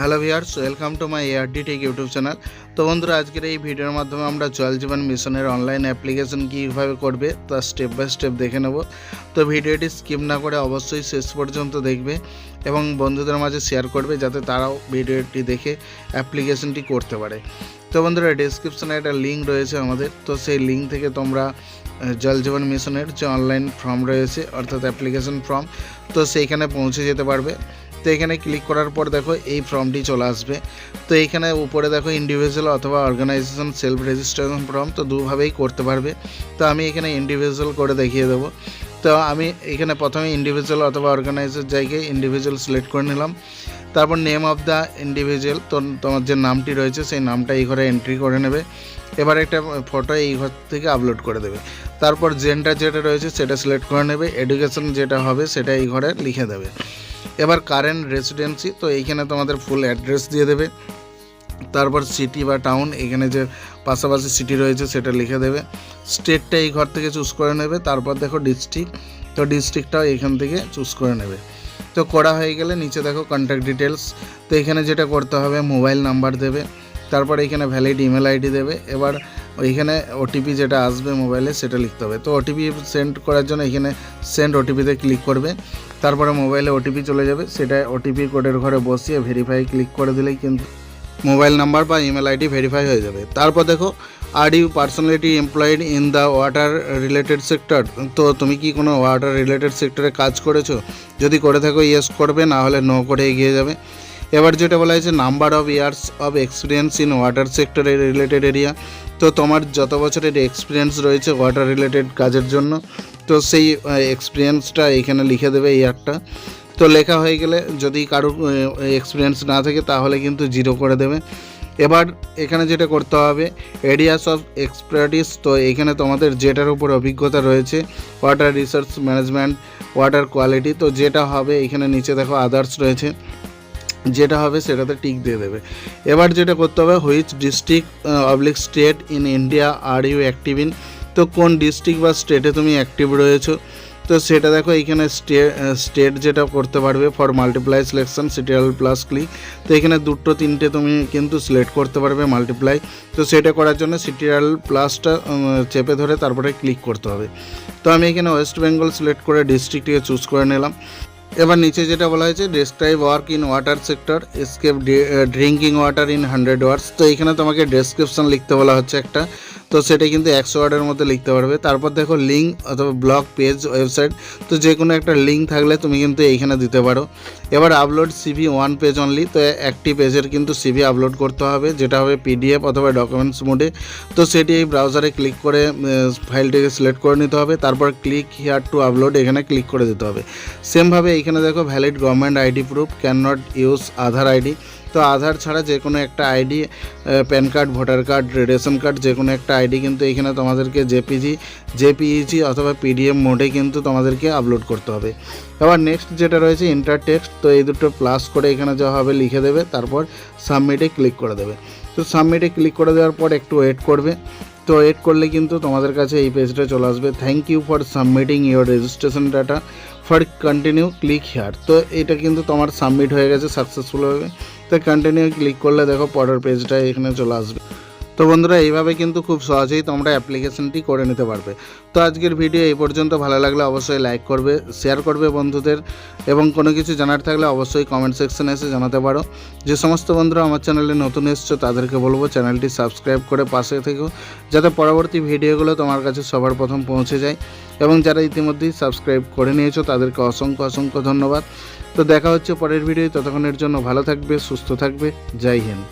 Hello viewers welcome to my ARD tech YouTube channel. তো বন্ধুরা, আজকের এই ভিডিওর মাধ্যমে আমরা জল জীবন মিশনের অনলাইন অ্যাপ্লিকেশন কীভাবে করবে তা স্টেপ বাই স্টেপ দেখে নেব। তো ভিডিওটি স্কিপ না করে অবশ্যই শেষ পর্যন্ত দেখবে এবং বন্ধুদের মাঝে শেয়ার করবে যাতে তারাও ভিডিওটি দেখে অ্যাপ্লিকেশনটি করতে পারে। তো বন্ধুরা ডিসক্রিপশনে একটা লিঙ্ক রয়েছে আমাদের। তো সেই লিঙ্ক থেকে তোমরা জল জীবন মিশনের যে অনলাইন ফর্ম রয়েছে, অর্থাৎ অ্যাপ্লিকেশন ফর্ম তো সেইখানে পৌঁছে যেতে পারবে। তো এখানে ক্লিক করার পর দেখো এই ফর্মটি চলে আসবে। তো এখানে উপরে দেখো ইন্ডিভিজুয়াল অথবা অর্গানাইজেশন সেলফ রেজিস্ট্রেশন ফর্ম তো দুভাবেই করতে পারবে। তো আমি এখানে ইন্ডিভিজুয়াল করে দেখিয়ে দেবো। তো আমি এখানে প্রথমে ইন্ডিভিজুয়াল অথবা অর্গানাইজার জায়গায় ইন্ডিভিজুয়াল সিলেক্ট করে নিলাম। তারপর নেম অফ দ্য ইন্ডিভিজুয়াল তো তোমার যে নামটি রয়েছে সেই নামটা এই ঘরে এন্ট্রি করে নেবে। এবার একটা ফটো এই ঘর থেকে আপলোড করে দেবে। তারপর জেন্ডার যেটা রয়েছে সেটা সিলেক্ট করে নেবে। এডুকেশন যেটা হবে সেটা এই ঘরে লিখে দেবে। এবার কারেন্ট রেসিডেন্সি তো এইখানে তোমাদের ফুল অ্যাড্রেস দিয়ে দেবে। তারপর সিটি বা টাউন এখানে যে পাশাপাশি সিটি রয়েছে সেটা লিখে দেবে। স্টেটটা এই ঘর থেকে চুজ করে নেবে, তারপর দেখো ডিস্ট্রিক্ট তো ডিস্ট্রিক্টটাও এখান থেকে চুজ করে নেবে। তো করা হয়ে গেলে নিচে দেখো কন্ট্যাক্ট ডিটেলস তো এখানে যেটা করতে হবে মোবাইল নাম্বার দেবে, তারপর এখানে ভ্যালিড ইমেল আইডি দেবে। এবার ওইখানে ওটিপি যেটা আসবে মোবাইলে সেটা লিখতে হবে। তো ওটিপি সেন্ড করার জন্য এখানে সেন্ড ওটিপিতে ক্লিক করবে। তারপরে মোবাইলে ওটিপি চলে যাবে। সেটা ওটিপি কোডের ঘরে বসিয়ে ভেরিফাই ক্লিক করে দিলেই কিন্তু মোবাইল নাম্বার বা ইমেল আইডি ভেরিফাই হয়ে যাবে। তারপর দেখো are you personality employed in the water related sector তো তুমি কি কোনো ওয়াটার রিলেটেড সেক্টরে কাজ করেছ? যদি করে থাকো ইয়েস করবে, না হলে নো করে এগিয়ে যাবে। এবার যেটা বলা হয়েছে number of years of experience in water সেক্টরের রিলেটেড এরিয়া তো তোমার যত বছরের এক্সপিরিয়েন্স রয়েছে ওয়াটার রিলেটেড কাজের জন্য, তো সেই এক্সপিরিয়েন্সটা এখানে লিখে দেবে ইয়ারটা তো লেখা হয়ে গেলে যদি কারোর এক্সপিরিয়েন্স না থাকে, তাহলে কিন্তু জিরো করে দেবে। এবার এখানে যেটা করতে হবে এরিয়াস অফ এক্সপার্টিস তো এখানে তোমাদের যেটার উপর অভিজ্ঞতা রয়েছে water research management water quality তো যেটা হবে, এখানে নিচে দেখো আদার্স রয়েছে। যেটা হবে সেটাতে টিক দিয়ে দেবে। এবার যেটা করতে হবে which district oblique state in India are you active in তো কোন ডিস্ট্রিক্ট বা স্টেটে তুমি অ্যাক্টিভ রয়েছো? তো সেটা দেখো এইখানে স্টে স্টেট যেটা করতে পারবে ফর মাল্টিপ্লাই সিলেকশন সিটিয়াল প্লাস ক্লিক তো এখানে দুটো তিনটে তুমি কিন্তু সিলেক্ট করতে পারবে মাল্টিপ্লাই তো সেটা করার জন্য সিটিয়াল প্লাসটা চেপে ধরে তারপরে ক্লিক করতে হবে। তো আমি এখানে ওয়েস্ট বেঙ্গল সিলেক্ট করে ডিস্ট্রিক্টকে চুজ করে নিলাম। এবার নিচে যেটা বলা হয়েছে describe work in water sector escape drinking water in hundred words তো এখানে তোমাকে ডেসক্রিপশন লিখতে বলা হচ্ছে একটা। তো সেটা কিন্তু একশো ওয়ার্ডের মধ্যে লিখতে পারবে। তারপর দেখো লিঙ্ক অথবা ব্লগ পেজ ওয়েবসাইট তো যে কোনো একটা লিঙ্ক থাকলে তুমি কিন্তু এইখানে দিতে পারো। এবার upload CV one page only তো একটি পেজের কিন্তু সিভি আপলোড করতে হবে, যেটা হবে পিডিএফ অথবা ডকুমেন্টস মোডে তো সেটি এই ব্রাউজারে ক্লিক করে ফাইলটিকে সিলেক্ট করে নিতে হবে, তারপর ক্লিক হিয়ার টু আপলোড এখানে ক্লিক করে দিতে হবে। সেমভাবে এইখানে দেখো valid government ID proof can not use Aadhaar ID তো আধার ছাড়া যে কোনো একটা ID PAN card, voter card, ration card, যে কোনো একটা আইডি কিন্তু এখানে তোমাদেরকে জেপিজি, জেপিইজি অথবা পিডিএম মোডে কিন্তু তোমাদেরকে আপলোড করতে হবে। আবার নেক্সট যেটা রয়েছে ইন্টার টেক্সট তো এই দুটো প্লাস করে এখানে যা হবে লিখে দেবে, তারপর সাবমিটে ক্লিক করে দেবে। তো সাবমিটে ক্লিক করে দেওয়ার পর একটু ওয়েট করবে। তো এড করলে কিন্তু তোমাদের কাছে এই পেজটা চলে আসবে। Thank you for submitting your registration data for continue click here তো এটা কিন্তু তোমার সাবমিট হয়ে গেছে সাকসেসফুল হবে তো কন্টিনিউ ক্লিক করলে দেখো পরের পেজটা এখানে চলে আসবে। তো বন্ধুরা, এইভাবে কিন্তু খুব সহজেই তোমরা অ্যাপ্লিকেশনটি করে নিতে পারবে। তো আজকের ভিডিও এই পর্যন্ত। ভালো লাগলে অবশ্যই লাইক করবে শেয়ার করবে বন্ধুদের এবং কোনো কিছু জানার থাকলে অবশ্যই কমেন্ট সেকশনে এসে জানাতে পারো। যে সমস্ত বন্ধুরা আমার চ্যানেলে নতুন এসছো, তাদেরকে বলব চ্যানেলটি সাবস্ক্রাইব করে পাশে থেকো, যাতে পরবর্তী ভিডিওগুলো তোমার কাছে সবার প্রথম পৌঁছে যায়। এবং যারা ইতিমধ্যেই সাবস্ক্রাইব করে নিয়েছো, তাদেরকে অসংখ্য অসংখ্য ধন্যবাদ। তো দেখা হচ্ছে পরের ভিডিও ততক্ষণের জন্য ভালো থাকবে, সুস্থ থাকবে। জয় হিন্দ।